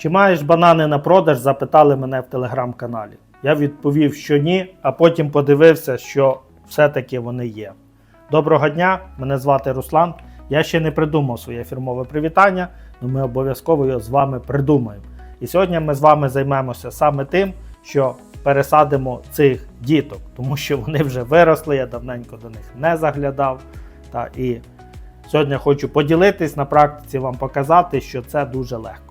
Чи маєш банани на продаж? запитали мене в телеграм-каналі. Я відповів, що ні, а потім подивився, що все-таки вони є. Доброго дня, мене звати Руслан. Я ще не придумав своє фірмове привітання, але ми обов'язково його з вами придумаємо. І сьогодні ми з вами займемося саме тим, що пересадимо цих діток, тому що вони вже виросли, я давненько до них не заглядав. Та, і сьогодні хочу поділитись на практиці, вам показати, що це дуже легко.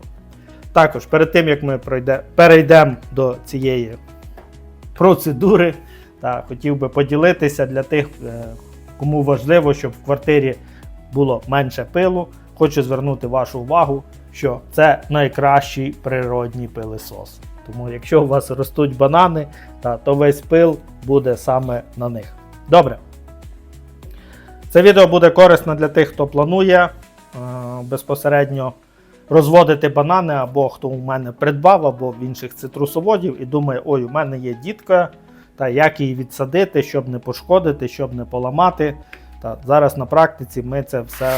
Також перед тим як ми пройде, перейдемо до цієї процедури, та, хотів би поділитися для тих, е, кому важливо, щоб в квартирі було менше пилу. Хочу звернути вашу увагу, що це найкращий природній пилисос. Тому якщо у вас ростуть банани, та, то весь пил буде саме на них. Добре. Це відео буде корисно для тих, хто планує е, безпосередньо розводити банани, або хто у мене придбав, або в інших цитрусоводів, і думає, ой, у мене є дітка, та як її відсадити, щоб не пошкодити, щоб не поламати. Та зараз на практиці ми це все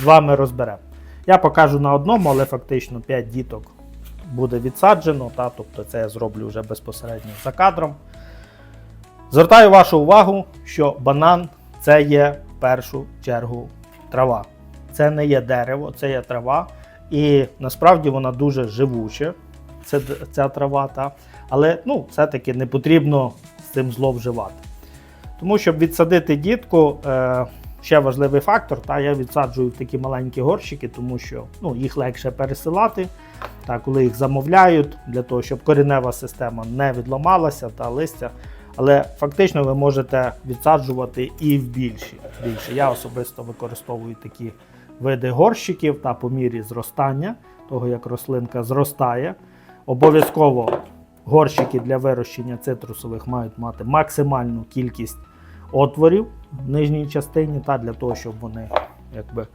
з вами розберемо. Я покажу на одному, але фактично 5 діток буде відсаджено, та, тобто це я зроблю вже безпосередньо за кадром. Звертаю вашу увагу, що банан це є в першу чергу трава. Це не є дерево, це є трава. І насправді вона дуже живуча, це, ця трава, та, але ну, все-таки не потрібно з цим зловживати. Тому, щоб відсадити дітку, е, ще важливий фактор, та я відсаджую в такі маленькі горщики, тому що ну, їх легше пересилати. Та, коли їх замовляють, для того, щоб коренева система не відламалася та листя. Але фактично ви можете відсаджувати і в більші. більше. Я особисто використовую такі види горщиків та по мірі зростання, того як рослинка зростає. Обов'язково горщики для вирощення цитрусових мають мати максимальну кількість отворів в нижній частині, та для того, щоб вони якби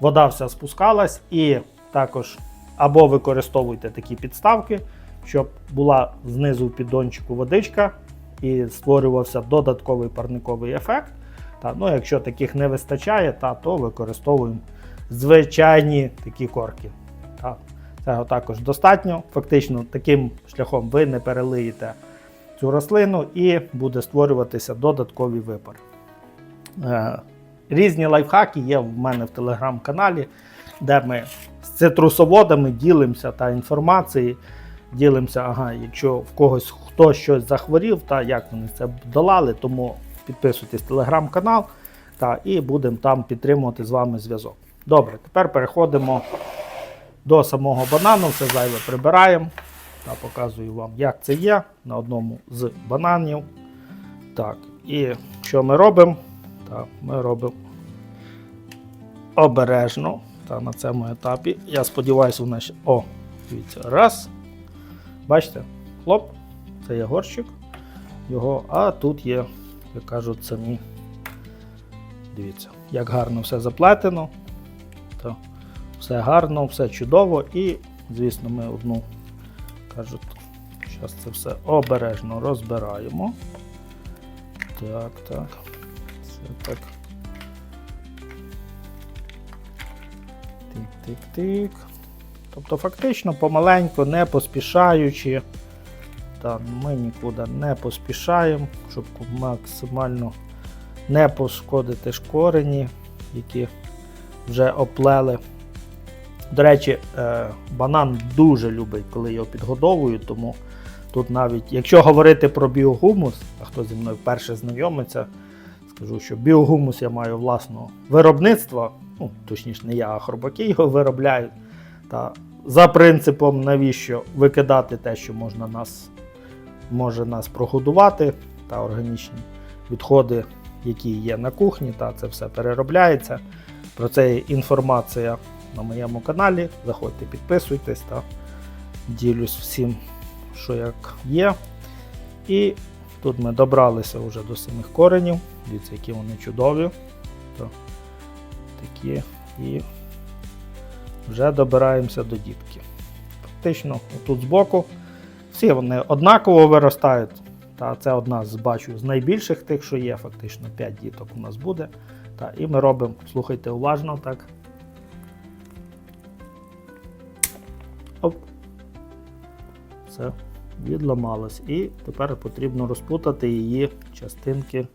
вода вся спускалась. І також або використовуйте такі підставки, щоб була знизу в піддончику водичка і створювався додатковий парниковий ефект. Та, ну, якщо таких не вистачає, та, то використовуємо звичайні такі корки. Та. Цього також достатньо. Фактично, таким шляхом ви не перелиєте цю рослину і буде створюватися додаткові випари. Е, Різні лайфхаки є в мене в телеграм-каналі, де ми з цитрусоводами ділимося та інформацією. Ділимося, ага, якщо в когось хтось щось захворів, та як вони це долали, тому підписуйтесь в телеграм-канал та, і будемо там підтримувати з вами зв'язок. Добре, тепер переходимо до самого банану, все зайве прибираємо. Та показую вам, як це є на одному з бананів. Так, і що ми робимо? Так, ми робимо обережно. Та на цьому етапі. Я сподіваюся, вона ще. О, дивіться, раз. Бачите, хлоп, це є горщик. Його, а тут є, як кажуть, самі. Дивіться, як гарно все заплетено. Та все гарно, все чудово. І, звісно, ми одну кажуть, зараз це все обережно розбираємо. Так, так. Це так. Тик-тик-тик. Тобто, фактично, помаленьку, не поспішаючи. Та ми нікуди не поспішаємо, щоб максимально не пошкодити ж корені, які вже оплели. До речі, е, банан дуже любить, коли його підгодовують, тому тут навіть, якщо говорити про біогумус, а хто зі мною вперше знайомиться, скажу, що біогумус я маю власного виробництва, ну, точніше, не я, а хробаки його виробляють. Та за принципом, навіщо викидати те, що можна нас, може нас прогодувати, та органічні відходи, які є на кухні, та це все переробляється. Про це є інформація на моєму каналі. Заходьте, підписуйтесь та ділюсь всім, що як є. І тут ми добралися вже до самих коренів. Дивіться, які вони чудові. То такі і вже добираємося до дітки. Фактично, тут збоку. Всі вони однаково виростають. Та це одна з бачу з найбільших тих, що є. Фактично 5 діток у нас буде. Та, і ми робимо, слухайте уважно, так. Оп. все відламалось. І тепер потрібно розпутати її частинки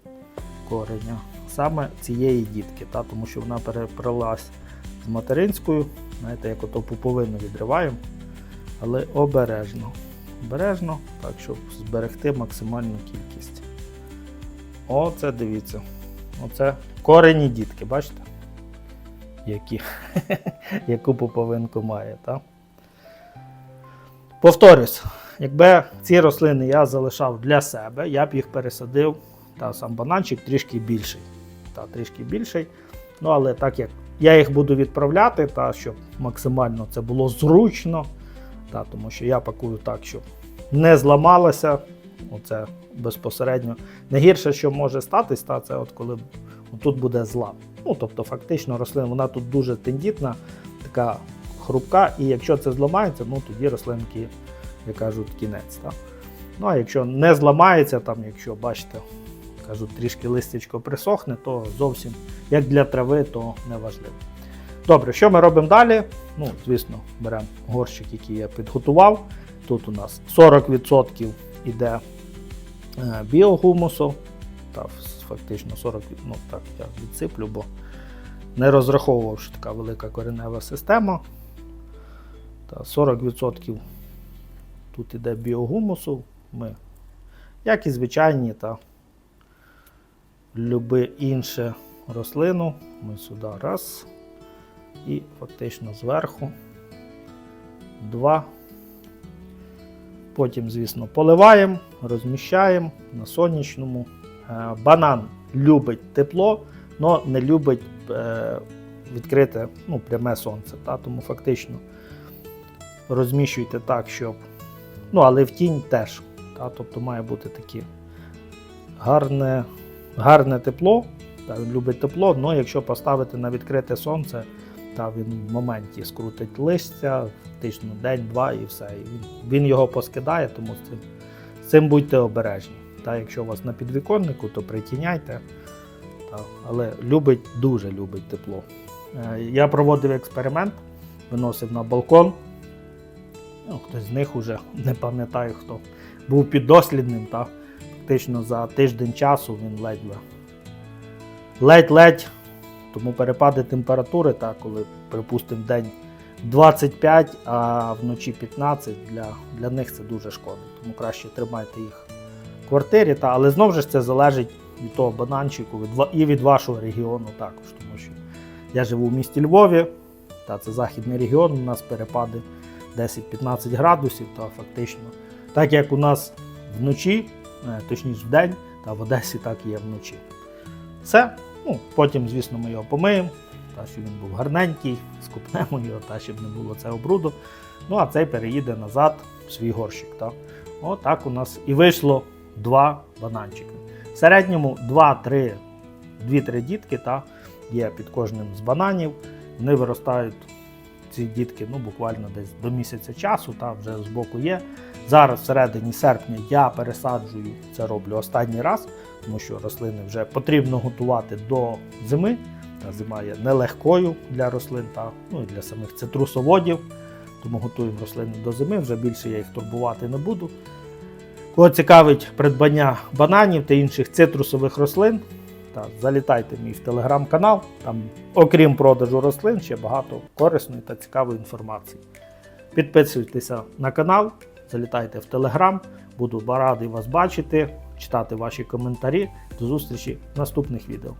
кореня. Саме цієї дітки, та, тому що вона переплелась з материнською. Знаєте, як ото пуповину відриваємо, але обережно. Обережно, так, щоб зберегти максимальну кількість. Оце дивіться. Оце корені дітки, бачите? Які? Яку пуповинку має, так? Повторюсь, якби ці рослини я залишав для себе, я б їх пересадив, та сам бананчик трішки більший. Та, трішки більший. Ну, але так як я їх буду відправляти, та, щоб максимально це було зручно, та, тому що я пакую так, щоб не зламалося. Оце безпосередньо. Найгірше, що може статись, та, це от коли тут буде злам. Ну, тобто, фактично, рослина вона тут дуже тендітна, така хрупка, і якщо це зламається, ну тоді рослинки, як кажуть, кінець. Та. Ну а якщо не зламається, там, якщо бачите, кажуть, трішки листячко присохне, то зовсім як для трави, то не важливо. Добре, що ми робимо далі? Ну, звісно, беремо горщик, який я підготував. Тут у нас 40% іде е, біогумусу. Та, фактично 40%, ну так я відсиплю, бо не розраховував, що така велика коренева система. Та 40% тут іде біогумусу. Ми, як і звичайні, та люби інше рослину. Ми сюди раз. І фактично зверху два. Потім, звісно, поливаємо, розміщаємо на сонячному. Е, Банан любить тепло, але не любить е, відкрите ну, пряме сонце. Та? Тому фактично розміщуйте так, щоб. Ну, але в тінь теж. Та? Тобто має бути таке гарне, гарне тепло. Та, він любить тепло, але якщо поставити на відкрите сонце, та він в моменті скрутить листя, фактично день-два і все. І він, його поскидає, тому з цим, з цим будьте обережні. Та, якщо у вас на підвіконнику, то притіняйте. Та, але любить, дуже любить тепло. Е, я проводив експеримент, виносив на балкон. Ну, хтось з них уже не пам'ятаю хто. Був піддослідним, та фактично за тиждень часу він ледве. Ледь-ледь. Тому перепади температури, та, коли, припустимо, день 25, а вночі 15, для, для них це дуже шкодить. Тому краще тримайте їх в квартирі. Та, але знову ж це залежить від того бананчику від, і від вашого регіону також. Тому що я живу в місті Львові, та це західний регіон, у нас перепади 10-15 градусів, та фактично. Так як у нас вночі, е, точніше в день, та в Одесі так і є вночі. Все. Ну, потім, звісно, ми його помиємо, та щоб він був гарненький, скупнемо його, та щоб не було цього бруду. Ну, а цей переїде назад в свій горщик. Та. Отак у нас і вийшло два бананчики. В середньому 2-3, 2-3 дітки та, є під кожним з бананів. Вони виростають, ці дітки, ну, буквально десь до місяця часу, та, вже з боку є. Зараз, в середині серпня, я пересаджую, це роблю останній раз тому що рослини вже потрібно готувати до зими. Та зима є нелегкою для рослин та ну, і для самих цитрусоводів. Тому готуємо рослини до зими, вже більше я їх турбувати не буду. Кого цікавить придбання бананів та інших цитрусових рослин, та залітайте в мій в телеграм-канал. Там, окрім продажу рослин, ще багато корисної та цікавої інформації. Підписуйтеся на канал, залітайте в телеграм, буду радий вас бачити читати ваші коментарі. До зустрічі в наступних відео.